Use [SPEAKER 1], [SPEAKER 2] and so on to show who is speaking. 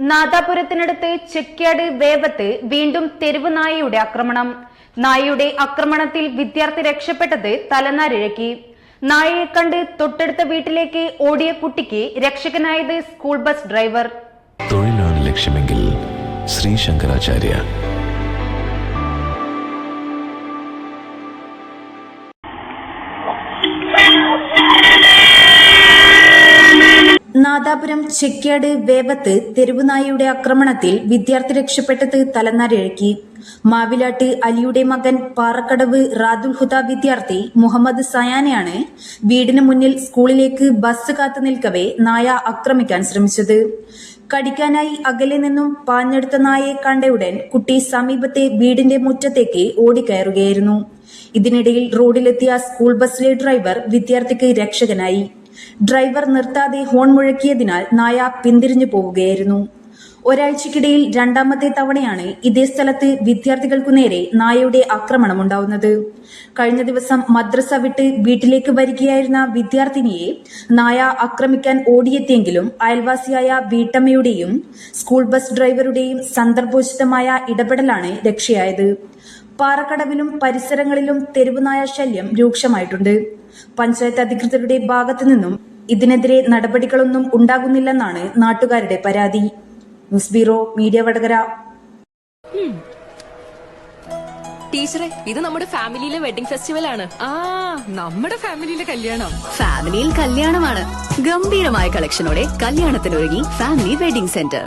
[SPEAKER 1] നാദാപുരത്തിനടുത്ത് ചെക്യാട് വേവത്ത് വീണ്ടും തെരുവ് നായയുടെ ആക്രമണം. നായയുടെ ആക്രമണത്തിൽ വിദ്യാർത്ഥി രക്ഷപ്പെട്ടത് തലനാരിഴക്കി. നായയെ കണ്ട് തൊട്ടടുത്ത വീട്ടിലേക്ക് ഓടിയ കുട്ടിക്ക് രക്ഷകനായത് സ്കൂൾ ബസ് ഡ്രൈവർ.
[SPEAKER 2] തൊഴിലാണ് ലക്ഷ്യമെങ്കിൽ ശ്രീ ശങ്കരാചാര്യ
[SPEAKER 3] നാദാപുരം ചെക്യാട് വേവത്ത് തെരുവുനായയുടെ ആക്രമണത്തിൽ വിദ്യാർത്ഥി രക്ഷപ്പെട്ടത് തലനാരിഴക്കി. മാവിലാട്ട് അലിയുടെ മകൻ പാറക്കടവ് റാദുൽ ഹുദ വിദ്യാർത്ഥി മുഹമ്മദ് സയാനെയാണ് വീടിന് മുന്നിൽ സ്കൂളിലേക്ക് ബസ് കാത്തു നിൽക്കവേ നായ ആക്രമിക്കാൻ ശ്രമിച്ചത്. കടിക്കാനായി അകലെ നിന്നും പാഞ്ഞെടുത്ത നായയെ കണ്ടയുടൻ കുട്ടി സമീപത്തെ വീടിന്റെ മുറ്റത്തേക്ക് ഓടിക്കയറുകയായിരുന്നു. ഇതിനിടയിൽ റോഡിലെത്തിയ സ്കൂൾ ബസ്സിലെ ഡ്രൈവർ വിദ്യാർത്ഥിക്ക് രക്ഷകനായി. ഡ്രൈവർ നിർത്താതെ ഹോൺ മുഴക്കിയതിനാൽ നായ പിന്തിരിഞ്ഞു പോവുകയായിരുന്നു. ഒരാഴ്ചക്കിടയിൽ രണ്ടാമത്തെ തവണയാണ് ഇതേ സ്ഥലത്ത് വിദ്യാർത്ഥികൾക്കു നേരെ നായയുടെ ആക്രമണം ഉണ്ടാവുന്നത് കഴിഞ്ഞ ദിവസം മദ്രസ വിട്ട് വീട്ടിലേക്ക് വരികയായിരുന്ന വിദ്യാർത്ഥിനിയെ നായ ആക്രമിക്കാൻ ഓടിയെത്തിയെങ്കിലും അയൽവാസിയായ വീട്ടമ്മയുടെയും സ്കൂൾ ബസ് ഡ്രൈവറുടെയും സന്ദർഭോചിതമായ ഇടപെടലാണ് രക്ഷയായത്. പാറക്കടവിലും പരിസരങ്ങളിലും തെരുവുനായ ശല്യം രൂക്ഷമായിട്ടുണ്ട്. പഞ്ചായത്ത് അധികൃതരുടെ ഭാഗത്തു നിന്നും ഇതിനെതിരെ നടപടികളൊന്നും ഉണ്ടാകുന്നില്ലെന്നാണ് നാട്ടുകാരുടെ പരാതി. News bureau media Vadakara.
[SPEAKER 4] ടീച്ചറെ ഇത് നമ്മുടെ ഫാമിലിയിലെ വെഡിംഗ് ഫെസ്റ്റിവൽ ആണ്.
[SPEAKER 5] ആ നമ്മുടെ ഫാമിലിയിലെ കല്യാണം.
[SPEAKER 6] ഫാമിലിയിൽ കല്യാണമാണ്. ഗംഭീരമായ കളക്ഷനോടെ കല്യാണത്തിനൊരുങ്ങി ഫാമിലി വെഡിംഗ് സെന്റർ.